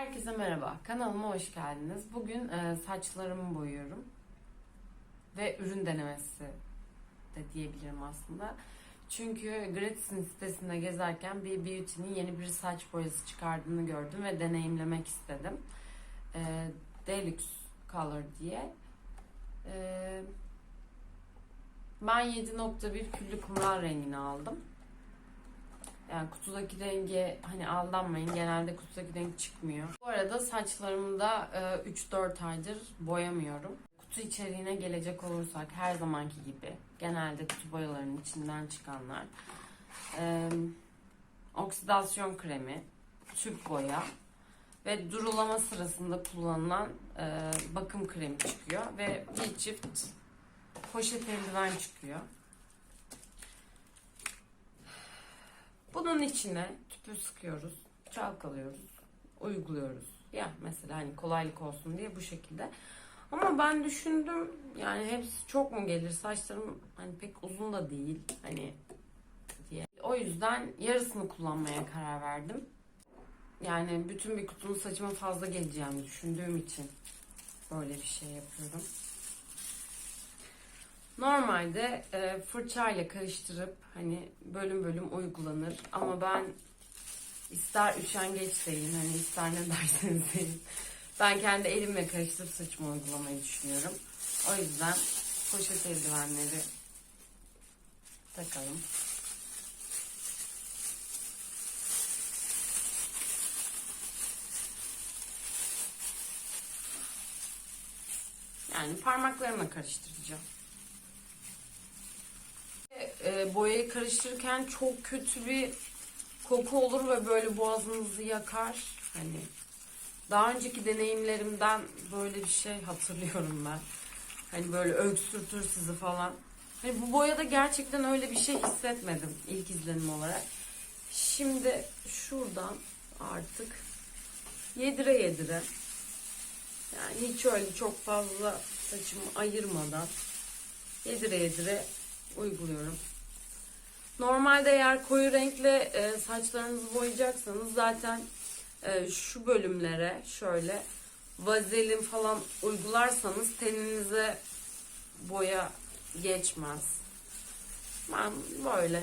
Herkese merhaba. Kanalıma hoş geldiniz. Bugün e, saçlarımı boyuyorum. Ve ürün denemesi de diyebilirim aslında. Çünkü Gratis'in sitesinde gezerken bir Beauty'nin yeni bir saç boyası çıkardığını gördüm ve deneyimlemek istedim. E, Deluxe Color diye. E, ben 7.1 küllü kumral rengini aldım. Yani kutudaki rengi hani aldanmayın. Genelde kutudaki renk çıkmıyor. Bu arada saçlarımı da e, 3-4 aydır boyamıyorum. Kutu içeriğine gelecek olursak her zamanki gibi genelde kutu boyalarının içinden çıkanlar e, oksidasyon kremi, tüp boya ve durulama sırasında kullanılan e, bakım kremi çıkıyor ve bir çift poşet eldiven çıkıyor. Bunun içine tüpü sıkıyoruz, çalkalıyoruz, uyguluyoruz. Ya mesela hani kolaylık olsun diye bu şekilde. Ama ben düşündüm yani hepsi çok mu gelir saçlarım hani pek uzun da değil hani diye. O yüzden yarısını kullanmaya karar verdim. Yani bütün bir kutunun saçıma fazla geleceğini düşündüğüm için böyle bir şey yapıyorum. Normalde e, fırçayla karıştırıp hani bölüm bölüm uygulanır ama ben ister üşengeç deyin hani ister ne derseniz deyin. Ben kendi elimle karıştırıp saçımı uygulamayı düşünüyorum. O yüzden poşet eldivenleri takalım. Yani parmaklarımla karıştıracağım e, boyayı karıştırırken çok kötü bir koku olur ve böyle boğazınızı yakar. Hani daha önceki deneyimlerimden böyle bir şey hatırlıyorum ben. Hani böyle öksürtür sizi falan. Hani bu boyada gerçekten öyle bir şey hissetmedim ilk izlenim olarak. Şimdi şuradan artık yedire yedire yani hiç öyle çok fazla saçımı ayırmadan yedire yedire uyguluyorum. Normalde eğer koyu renkle e, saçlarınızı boyayacaksanız zaten e, şu bölümlere şöyle vazelin falan uygularsanız teninize boya geçmez. Ben böyle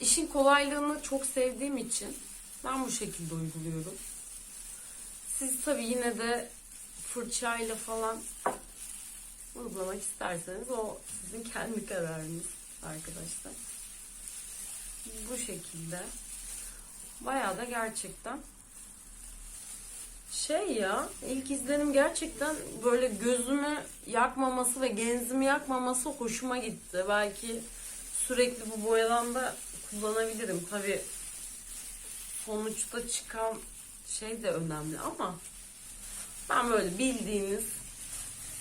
işin kolaylığını çok sevdiğim için ben bu şekilde uyguluyorum. Siz tabi yine de fırçayla falan uygulamak isterseniz o sizin kendi kararınız arkadaşlar. Bu şekilde. Bayağı da gerçekten şey ya ilk izlenim gerçekten böyle gözümü yakmaması ve genzimi yakmaması hoşuma gitti. Belki sürekli bu boyadan da kullanabilirim. Tabi sonuçta çıkan şey de önemli ama ben böyle bildiğiniz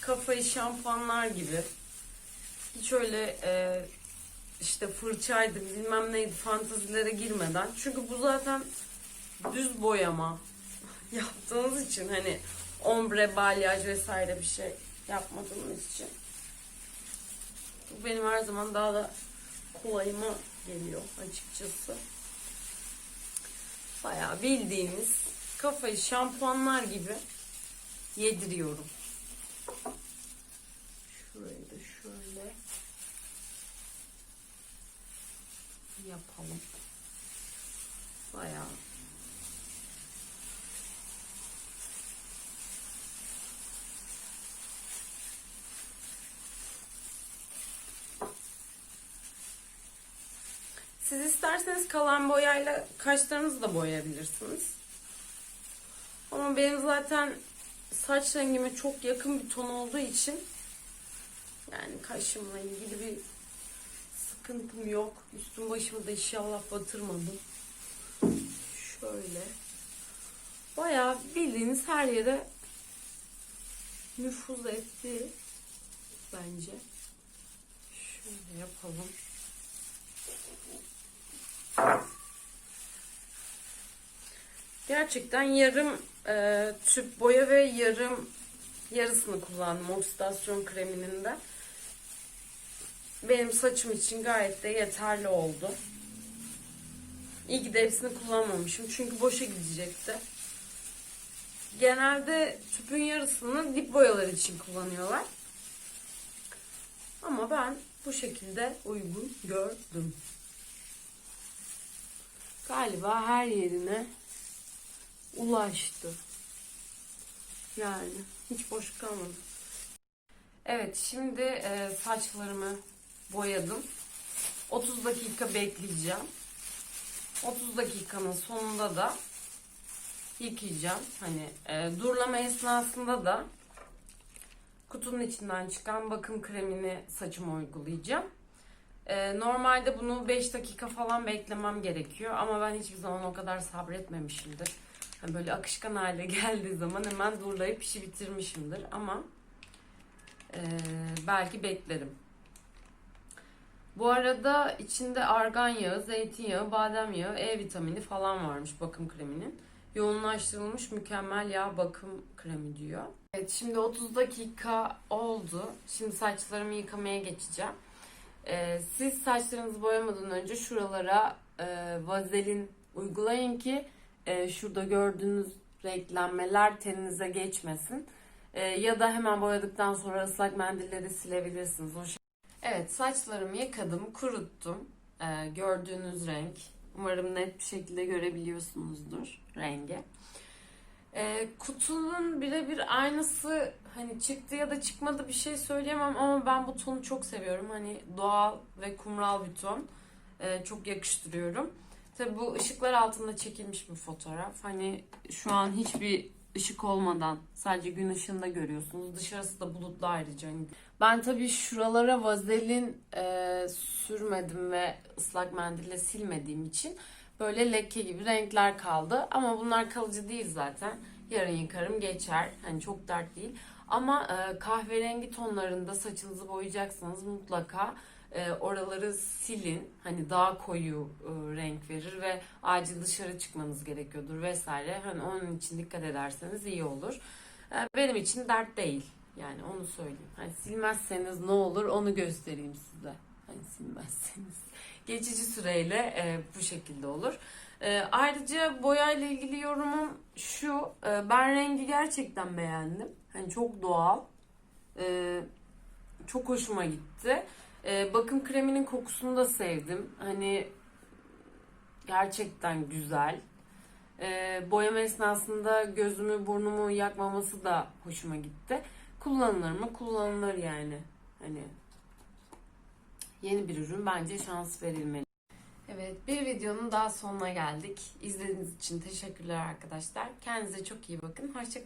kafayı şampuanlar gibi hiç öyle e, işte fırçaydı bilmem neydi fantazilere girmeden çünkü bu zaten düz boyama yaptığınız için hani ombre, balyaj vesaire bir şey yapmadığınız için bu benim her zaman daha da kolayıma geliyor açıkçası. Bayağı bildiğiniz kafayı şampuanlar gibi yediriyorum. Şurayı da şöyle yapalım. Bayağı Siz isterseniz kalan boyayla kaşlarınızı da boyayabilirsiniz. Ama benim zaten saç rengime çok yakın bir ton olduğu için yani kaşımla ilgili bir sıkıntım yok. Üstüm başımı da inşallah batırmadım. Şöyle. Bayağı bildiğiniz her yere nüfuz etti bence. Şöyle yapalım. Gerçekten yarım e, tüp boya ve yarım yarısını kullandım oksidasyon kreminin de. Benim saçım için gayet de yeterli oldu. İyi ki de hepsini kullanmamışım çünkü boşa gidecekti. genelde tüpün yarısını dip boyalar için kullanıyorlar. Ama ben bu şekilde uygun gördüm. Galiba her yerine ulaştı. Yani hiç boş kalmadı. Evet şimdi e, saçlarımı boyadım. 30 dakika bekleyeceğim. 30 dakikanın sonunda da yıkayacağım. Hani e, durlama esnasında da kutunun içinden çıkan bakım kremini saçıma uygulayacağım. E, normalde bunu 5 dakika falan beklemem gerekiyor ama ben hiçbir zaman o kadar sabretmemişimdir. Hani böyle akışkan hale geldiği zaman hemen durlayıp işi bitirmişimdir ama e, belki beklerim. Bu arada içinde argan yağı, zeytinyağı, badem yağı, E vitamini falan varmış bakım kreminin. Yoğunlaştırılmış mükemmel yağ bakım kremi diyor. Evet şimdi 30 dakika oldu. Şimdi saçlarımı yıkamaya geçeceğim. Ee, siz saçlarınızı boyamadan önce şuralara e, vazelin uygulayın ki e, şurada gördüğünüz renklenmeler teninize geçmesin. E, ya da hemen boyadıktan sonra ıslak mendille de silebilirsiniz. O Evet saçlarımı yıkadım, kuruttum. Ee, gördüğünüz renk. Umarım net bir şekilde görebiliyorsunuzdur rengi. Ee, kutunun birebir aynısı hani çıktı ya da çıkmadı bir şey söyleyemem ama ben bu tonu çok seviyorum. Hani doğal ve kumral bir ton. Ee, çok yakıştırıyorum. Tabi bu ışıklar altında çekilmiş bir fotoğraf. Hani şu an hiçbir ışık olmadan sadece gün ışığında görüyorsunuz. Dışarısı da bulutlu ayrıca. Hani ben tabii şuralara vazelin e, sürmedim ve ıslak mendille silmediğim için böyle leke gibi renkler kaldı. Ama bunlar kalıcı değil zaten. Yarın yıkarım geçer. Hani çok dert değil. Ama e, kahverengi tonlarında saçınızı boyayacaksanız mutlaka e, oraları silin. Hani daha koyu e, renk verir ve acil dışarı çıkmanız gerekiyordur vesaire. Hani onun için dikkat ederseniz iyi olur. E, benim için dert değil. Yani onu söyleyeyim. Hani silmezseniz ne olur onu göstereyim size. Hani silmezseniz. Geçici süreyle e, bu şekilde olur. E, ayrıca boya ile ilgili yorumum şu. E, ben rengi gerçekten beğendim. Hani çok doğal. E, çok hoşuma gitti. E, bakım kreminin kokusunu da sevdim. Hani gerçekten güzel. E, boyama esnasında gözümü burnumu yakmaması da hoşuma gitti. Kullanılır mı? Kullanılır yani. Hani yeni bir ürün bence şans verilmeli. Evet bir videonun daha sonuna geldik. İzlediğiniz için teşekkürler arkadaşlar. Kendinize çok iyi bakın. Hoşçakalın.